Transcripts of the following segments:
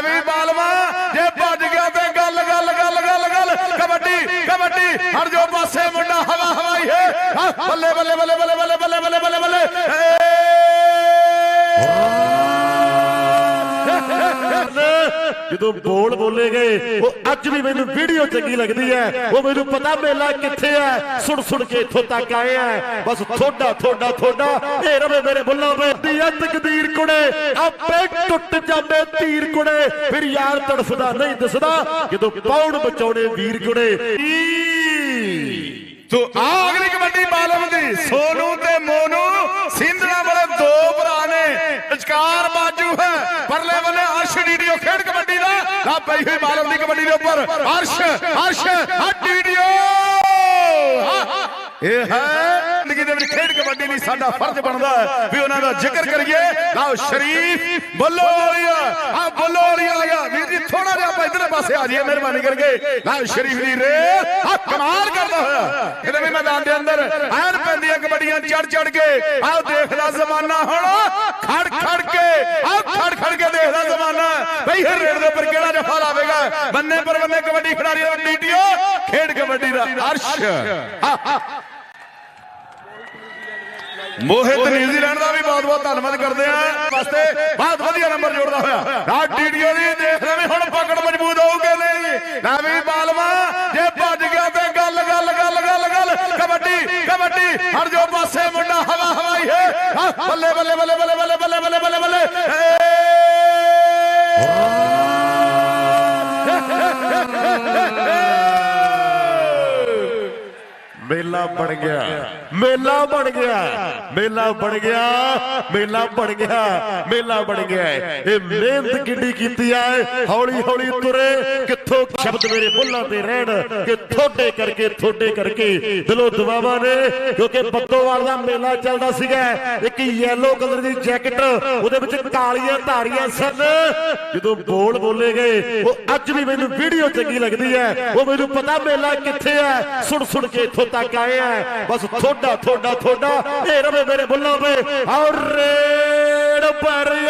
ਵੀ ਬਾਲਵਾ, ਜੇ ਭੱਜ ਗਿਆ ਤੇ ਗੱਲ ਗੱਲ ਗੱਲ ਗੱਲ ਗੱਲ। ਕਬੱਡੀ ਕਬੱਡੀ। ਹਟ ਜੋ ਪਾਸੇ ਮੁੰਡਾ, ਹਵਾ ਹਵਾਈ ਹੈ। ਬੱਲੇ ਬੱਲੇ ਬੱਲੇ ਬੱਲੇ ਬੱਲੇ ਬੱਲੇ ਬੱਲੇ ਬੱਲੇ ਬੱਲੇ। ਜਦੋਂ ਬੋਲ ਬੋਲੇ ਗਏ, ਉਹ ਅੱਜ ਵੀ ਮੈਨੂੰ ਵੀਡੀਓ ਚੰਗੀ ਲੱਗਦੀ ਹੈ। ਉਹ ਮੈਨੂੰ ਪਤਾ ਮੇਲਾ ਕਿੱਥੇ ਹੈ। ਸੁਣ ਸੁਣ ਕੇ ਇੱਥੋਂ ਤੱਕ ਆਏ ਆ ਬਸ ਥੋੜਾ ਥੋੜਾ ਥੋੜਾ। ਇਹ ਰਵੇ ਮੇਰੇ ਬੁੱਲਾਂ ਵੇ ਦੀਆ ਤਕਦੀਰ ਕੁੜੇ, ਆਪੇ ਟੁੱਟ ਜਾਂਦੇ ਤੀਰ ਕੁੜੇ। ਫਿਰ ਯਾਰ ਤੜਫਦਾ ਨਹੀਂ ਦਿਸਦਾ। ਜਦੋਂ ਪਾਉਣ ਬਚਾਉਣੇ ਵੀਰ ਕੁੜੇ ਸੋ ਆ ਕਬੱਡੀ ਬਾਲਮ ਦੀ ਸੋਨੂ ਤੇ ਮੋਨੂ ਸਿੰਧਣਾ ਵਾਲੇ ਦੋ ਭਰਾ ਨੇ ਵਿਚਕਾਰ ਬਾਜੂ ਹੈ ਪਰਲੇ ਬੰਨੇ ਅਰਸ਼ ਡੀਡੀਓ ਖੇਡ ਕਬੱਡੀ ਦਾ ਪਈ ਹੋਈ ਬਾਲਮ ਦੀ ਕਬੱਡੀ ਦੇ ਉੱਪਰ। ਅਰਸ਼ ਅਰਸ਼ ਆ ਇਹ ਹੈ ਜ਼ਿੰਦਗੀ ਦੇ ਵਿੱਚ ਖੇਡ ਕਬੱਡੀ ਨਹੀਂ ਸਾਡਾ ਫਰਜ਼ ਬਣਦਾ ਹੈ ਵੀ ਉਹਨਾਂ ਦਾ ਜ਼ਿਕਰ ਕਰੀਏ। ਲਓ ਸ਼ਰੀਫ, ਬੱਲੋ ਆ ਬੱਲੋ ਵੀਰ ਜੀ ਥੋੜਾ ਜਿਹਾ ਆਪਾਂ ਇਧਰਲੇ ਪਾਸੇ ਆ ਜਾਈਏ, ਮਿਹਰਬਾਨੀ ਕਰਕੇ। ਲਓ ਸ਼ਰੀਫ ਦੀ ਰੇ ਆ ਕਮਾਲ ਕਰਦਾ ਹੋਇਆ। ਇਹਦੇ ਵੀ ਮੈਦਾਨ ਦੇ ਅੰਦਰ ਐਨ ਪੈਂਦੀਆਂ ਕਬੱਡੀਆਂ ਚੜ ਚੜ ਕੇ। ਆਹ ਦੇਖਦਾ ਜ਼ਮਾਨਾ ਹੁਣ। ਖੜ ਖੜ ਕੇ। ਆਹ ਖੜ ਖੜ ਕੇ ਦੇਖਦਾ ਜ਼ਮਾਨਾ। ਬਈ ਹਰ ਰੇਡ ਦੇ ਉੱਪਰ ਜਫਾ ਲਾਵੇਗਾ ਬੰਨੇ ਪਰ ਬੰਨੇ ਕਬੱਡੀ ਖਿਡਾਰੀ ਦਾ ਡੀਟੀਓ, ਖੇਡ ਕਬੱਡੀ ਦਾ ਅਰਸ਼ ਮੋਹਿਤ ਨਿਊਜ਼ੀਲੈਂਡ ਦਾ ਵੀ ਬਹੁਤ ਬਹੁਤ ਧੰਨਵਾਦ ਕਰਦੇ ਆ ਵਾਸਤੇ ਬਹੁਤ ਵਧੀਆ ਨੰਬਰ ਜੋੜਦਾ ਹੋਇਆ। ਰਾਜ ਡੀਡੀਓ ਦੀ ਦੇਖ ਰਹੇ ਨੇ ਹੁਣ ਪਕੜ ਮਜ਼ਬੂਤ ਹੋਊਗੇ ਨਹੀਂ। ਨਾ ਵੀ ਬਾਲਵਾ, ਜੇ ਭੱਜ ਗਿਆ ਤੇ ਗੱਲ ਗੱਲ ਗੱਲ ਗੱਲ ਗੱਲ। ਕਬੱਡੀ ਕਬੱਡੀ। ਹਟ ਜੋ ਪਾਸੇ ਮੁੰਡਾ, ਹਵਾ ਹਵਾਈ ਹੈ ਬੱਲੇ ਬੱਲੇ ਬੱਲੇ ਬੱਲੇ ਬੱਲੇ ਬੱਲੇ ਬੱਲੇ ਮੇਲਾ ਬਣ ਗਿਆ। ਮੇਲਾ ਬਣ ਗਿਆ। ਮੇਲਾ ਬਣ ਗਿਆ। ਮੇਲਾ ਬਣ ਗਿਆ। ਮੇਲਾ ਬਣ ਗਿਆ ਇਹ ਮਿਹਨਤ ਕਿੱਡੀ ਕੀਤੀ ਆ ਹੌਲੀ ਹੌਲੀ ਤੁਰੇ। ਕਿੱਥੋਂ ਸ਼ਬਦ ਮੇਰੇ ਬੁੱਲਾਂ ਤੇ ਰਹਿਣ? ਕਿ ਥੋੜੇ ਕਰਕੇ ਥੋੜੇ ਕਰਕੇ। ਦਿਲੋਂ ਦੁਆਵਾਂ ਨੇ। ਕਿਉਂਕਿ ਬੱਦੋਵਾਲ ਦਾ ਮੇਲਾ ਚੱਲਦਾ ਸੀਗਾ। ਇੱਕ ਯੈਲੋ ਕਲਰ ਦੀ ਜੈਕਟ ਉਹਦੇ ਵਿੱਚ ਕਾਲੀਆਂ ਧਾਰੀਆਂ ਸਨ। ਜਦੋਂ ਬੋਲ ਬੋਲੇ ਗਏ, ਉਹ ਅੱਜ ਵੀ ਮੈਨੂੰ ਵੀਡੀਓ ਚੰਗੀ ਲੱਗਦੀ ਹੈ ਉਹ ਮੈਨੂੰ ਪਤਾ ਮੇਲਾ ਕਿੱਥੇ ਹੈ ਸੁਣ ਸੁਣ ਕੇ ਇੱਥੋਂ ਤੱਕ ਆਏ ਆ ਬਸ ਥੋੜਾ ਥੋੜਾ ਥੋੜਾ ਇਹ ਰਵੇ ਮੇਰੇ ਬੁੱਲਾਂ ਵੇ ਔਰ ਰੇਡ ਭਰਿਆ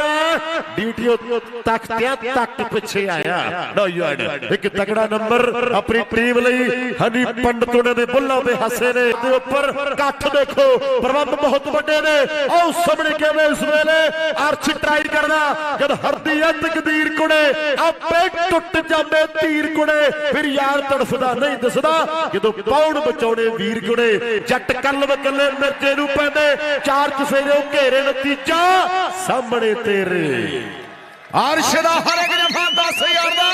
ਡਿਊਟੀਓ ਤਖਤਿਆਂ ਤੱਕ ਪਿੱਛੇ ਆਇਆ। ਨੋ ਯਾਰ ਇੱਕ ਤਕੜਾ ਨੰਬਰ ਆਪਣੀ ਟੀਮ ਲਈ, ਹਨੀ ਪੰਡਤ ਉਹਨਾਂ ਦੇ ਬੁੱਲਾਂ ਦੇ ਹਾਸੇ ਨੇ, ਦੇ ਉੱਪਰ ਇਕੱਠ ਦੇਖੋ, ਪ੍ਰਬੰਧ ਬਹੁਤ ਵੱਡੇ ਨੇ। ਆਓ ਸਾਹਮਣੇ ਕਿਵੇਂ ਇਸ ਵੇਲੇ ਅਰਸ਼ ਟਰਾਈ ਕਰਦਾ, ਜਦ ਹਰਦੀ ਆ ਤਕਦੀਰ ਕੁੜੇ, ਆਪੇ ਟੁੱਟ ਜਾਂਦੇ ਤੀਰ ਕੁੜੇ, ਫਿਰ ਯਾਰ ਤੜਫਦਾ, ਨਹੀਂ ਦਿਸਦਾ। ਜਦੋਂ ਪੌਣ ਬਚਾਉਣੇ ਵੀਰ ਕੁੜੇ, ਜੱਟ ਕੱਲਵ ਕੱਲੇ ਮਿਰਜੇ ਨੂੰ ਪੈਂਦੇ, ਚਾਰ ਚਫੇਰੇ ਘੇਰੇ ਨਤੀਜਾ, ਸਾਹਮਣੇ ਤੇਰੇ। Arşıda harekete fantası yardım.